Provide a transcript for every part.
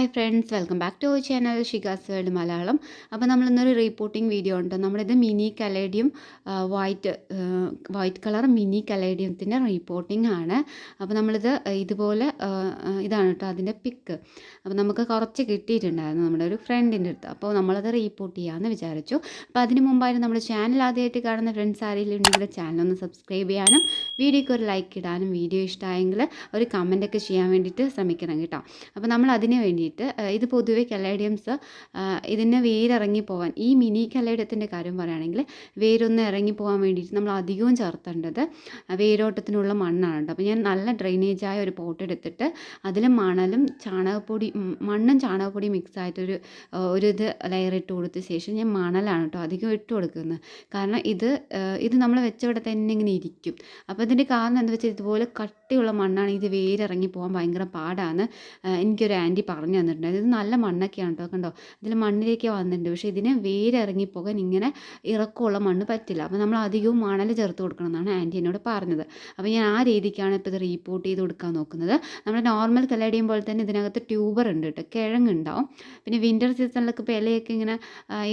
Hi friends welcome back to our channel Shigas world Malayalam അപ്പോൾ നമ്മൾ ഇന്നൊരു reporting video ഉണ്ട്. നമ്മളിത് mini caladium white white colour mini കലേഡിയത്തിന്റെ reporting ആണ്. അപ്പോൾ നമ്മളിത് ഇതുപോലെ ഇതാണ് കേട്ടോ അതിന്റെ പിക്ക് അപ്പോൾ നമുക്ക് കുറച്ച് കിട്ടിയിട്ടുണ്ടായിരുന്നു നമ്മുടെ ഒരു ഫ്രണ്ടിന്റെ അടുത്ത്. അപ്പോൾ നമ്മളത് റീപ്പോർട്ട് ചെയ്യാമെന്ന് വിചാരിച്ചു. അപ്പോൾ അതിന് മുമ്പായിട്ട് നമ്മുടെ ചാനൽ ആദ്യമായിട്ട് കാണുന്ന ഫ്രണ്ട്സ് ആരെങ്കിലും ഉണ്ടെങ്കിൽ ചാനൽ ഒന്ന് സബ്സ്ക്രൈബ് ചെയ്യാനും വീഡിയോക്ക് ഒരു ലൈക്ക് ഇടാനും വീഡിയോ ഇഷ്ടമായെങ്കിൽ ഒരു കമന്റൊക്കെ ചെയ്യാൻ വേണ്ടിയിട്ട് ശ്രമിക്കണം കേട്ടോ. അപ്പോൾ നമ്മൾ അതിന് വേണ്ടിയിട്ട് ഇത് പൊതുവേ കലേഡിയംസ് ഇതിന് വേരിറങ്ങി പോകാൻ ഈ മിനി കലേഡിയത്തിന്റെ കാര്യം പറയുകയാണെങ്കിൽ വേരൊന്ന് ഇറങ്ങി പോകാൻ വേണ്ടിയിട്ട് നമ്മൾ അധികവും ചേർത്തേണ്ടത് വേരോട്ടത്തിനുള്ള മണ്ണാണ് കേട്ടോ. അപ്പോൾ ഞാൻ നല്ല ഡ്രെയിനേജായ ഒരു പോട്ട് എടുത്തിട്ട് അതിൽ മണലും ചാണകപ്പൊടി മണ്ണും ചാണകപ്പൊടി മിക്സ് ആയിട്ടൊരു ഒരു ഇത് ലെയർ ഇട്ട് കൊടുത്ത ശേഷം ഞാൻ മണലാണ് കേട്ടോ അധികം ഇട്ട് കൊടുക്കുന്നത്. കാരണം ഇത് ഇത് നമ്മൾ വെച്ചവിടെ തന്നെ ഇങ്ങനെ ഇരിക്കും. അപ്പോൾ ഇതിന്റെ കാരണം എന്താ വെച്ചാൽ ഇതുപോലെ കട്ടിയുള്ള മണ്ണാണ് ഇത് വേരിറങ്ങി പോകാൻ ഭയങ്കര പാടാണ്. എനിക്കൊരു ആന്റി പറഞ്ഞു തന്നിട്ടുണ്ടായിരുന്നു ഇത് നല്ല മണ്ണൊക്കെയാണ് കേട്ടോ കണ്ടോ? ഇതിൽ മണ്ണിലേക്ക് വന്നിട്ടുണ്ട്. പക്ഷേ ഇതിന് വേരിറങ്ങി പോകാൻ ഇങ്ങനെ ഇറക്കമുള്ള മണ്ണ് പറ്റില്ല. അപ്പോൾ നമ്മൾ അധികവും മണൽ ചേർത്ത് കൊടുക്കണം എന്നാണ് ആന്റി എന്നോട് പറഞ്ഞത്. അപ്പോൾ ഞാൻ ആ രീതിക്കാണ് ഇപ്പോൾ ഇത് റീപ്പോർട്ട് ചെയ്ത് കൊടുക്കാൻ നോക്കുന്നത്. നമ്മൾ നോർമൽ കലടിയും പോലെ തന്നെ ഇതിനകത്ത് ട്യൂബർ ഉണ്ട് കേട്ടോ കിഴങ്ങുണ്ടാവും. പിന്നെ വിന്റർ സീസണിലൊക്കെ ഇപ്പോൾ ഇലയൊക്കെ ഇങ്ങനെ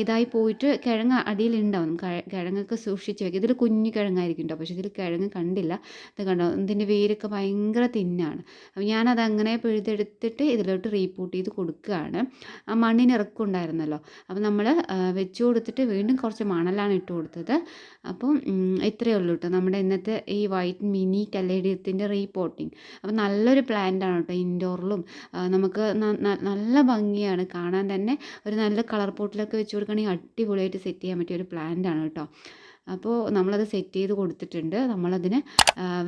ഇതായി പോയിട്ട് കിഴങ്ങ് അടിയിലുണ്ടാവും. കിഴങ്ങൊക്കെ സൂക്ഷിച്ച് വെക്കും. ഇതിൽ കുഞ്ഞു കിഴങ്ങായിരിക്കും കേട്ടോ പക്ഷേ ഇതിൽ കിഴങ്ങ് കണ്ടില്ല. ഇത് കണ്ടോ? ഇതിന്റെ വേരൊക്കെ ഭയങ്കര തിന്നാണ്. അപ്പോൾ ഞാനത് അങ്ങനെ പിഴുതെടുത്തിട്ട് ഇതിലോട്ട് റീപ്പോർട്ട് ചെയ്ത് കൊടുക്കുകയാണ്. ആ മണ്ണിന് ഇറക്കം ഉണ്ടായിരുന്നല്ലോ. അപ്പോൾ നമ്മൾ വെച്ച് കൊടുത്തിട്ട് വീണ്ടും കുറച്ച് മണലാണ് ഇട്ട് കൊടുത്തത്. അപ്പം ഇത്രയേ ഉള്ളൂ കേട്ടോ. നമ്മുടെ ഇന്നത്തെ ഈ വൈറ്റ് മിനി കല്ലേഡിയത്തിന്റെ റീപോട്ടിങ്. അപ്പോൾ നല്ലൊരു പ്ലാന്റ് ആണ് കേട്ടോ ഇൻഡോറിലും. നമുക്ക് നല്ല ഭംഗിയാണ്. കാണാൻ തന്നെ ഒരു നല്ല കളർ പോട്ടിലൊക്കെ വെച്ച് കൊടുക്കുകയാണെങ്കിൽ അടിപൊളിയായിട്ട് സെറ്റ് ചെയ്യാൻ പറ്റിയ ഒരു പ്ലാന്റ് ആണ് കേട്ടോ. അപ്പോൾ നമ്മളത് സെറ്റ് ചെയ്ത് കൊടുത്തിട്ടുണ്ട്. നമ്മളതിന്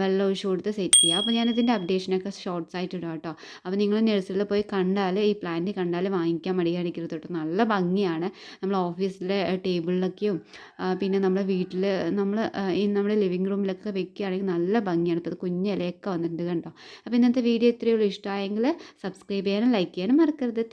വെള്ളം ഒഴിച്ച് കൊടുത്ത് സെറ്റ് ചെയ്യുക അപ്പോൾ ഞാനിതിന്റെ അപ്ഡേഷനൊക്കെ ഷോർട്സ് ആയിട്ട് ഇടാം കേട്ടോ. അപ്പോൾ നിങ്ങൾ നഴ്സറിയിൽ പോയി കണ്ടാൽ ഈ പ്ലാന്റ് കണ്ടാൽ വാങ്ങിക്കാൻ മടി കാണിക്കരുത് കേട്ടോ. നല്ല ഭംഗിയാണ്. നമ്മൾ ഓഫീസിലെ ടേബിളിലൊക്കെയും പിന്നെ നമ്മുടെ വീട്ടിൽ നമ്മൾ ഈ നമ്മുടെ ലിവിങ് റൂമിലൊക്കെ വെക്കുകയാണെങ്കിൽ നല്ല ഭംഗിയാണ്. ഇപ്പോൾ കുഞ്ഞ് വന്നിട്ടുണ്ട് കണ്ടോ. അപ്പോൾ ഇന്നത്തെ വീഡിയോ ഇത്രയേ ഉള്ളൂ. ഇഷ്ടമായെങ്കിൽ സബ്സ്ക്രൈബ് ചെയ്യാനും ലൈക്ക് ചെയ്യാനും മറക്കരുത്.